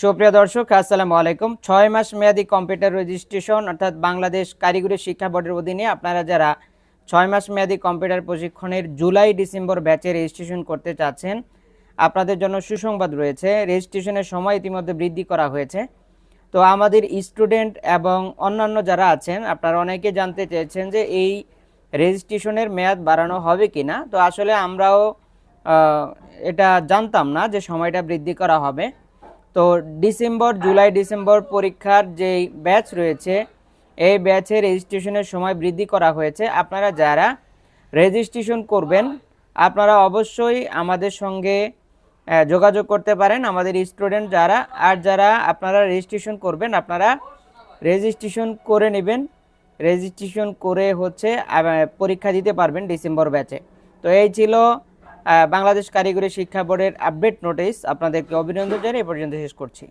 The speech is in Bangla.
সুপ্রিয় দর্শক, আসসালামু আলাইকুম। ছয় মাস মেয়াদি কম্পিউটার রেজিস্ট্রেশন, অর্থাৎ বাংলাদেশ কারিগরি শিক্ষা বোর্ডের অধীনে আপনারা যারা ছয় মাস মেয়াদি কম্পিউটার প্রশিক্ষণের জুলাই ডিসেম্বর ব্যাচে রেজিস্ট্রেশন করতে চাচ্ছেন, আপনাদের জন্য সুসংবাদ রয়েছে। রেজিস্ট্রেশনের সময় ইতিমধ্যে বৃদ্ধি করা হয়েছে। তো আমাদের স্টুডেন্ট এবং অন্যান্য যারা আছেন, আপনারা অনেকে জানতে চেয়েছেন যে এই রেজিস্ট্রেশনের মেয়াদ বাড়ানো হবে কিনা। তো আসলে আমরাও এটা জানতাম না যে সময়টা বৃদ্ধি করা হবে। তো ডিসেম্বর, জুলাই, ডিসেম্বর পরীক্ষার যে ব্যাচ রয়েছে, এই ব্যাচে রেজিস্ট্রেশনের সময় বৃদ্ধি করা হয়েছে। আপনারা যারা রেজিস্ট্রেশন করবেন, আপনারা অবশ্যই আমাদের সঙ্গে যোগাযোগ করতে পারেন। আমাদের স্টুডেন্ট যারা, আর যারা আপনারা রেজিস্ট্রেশন করবেন, আপনারা রেজিস্ট্রেশন করে নেবেন। রেজিস্ট্রেশন করে হচ্ছে পরীক্ষা দিতে পারবেন ডিসেম্বর ব্যাচে। তো এই ছিল বাংলাদেশ কারিগরি শিক্ষা বোর্ডের আপডেট নোটিস আপনাদেরকে অভিনন্দন জানিয়ে এ পর্যন্ত শেষ করছি।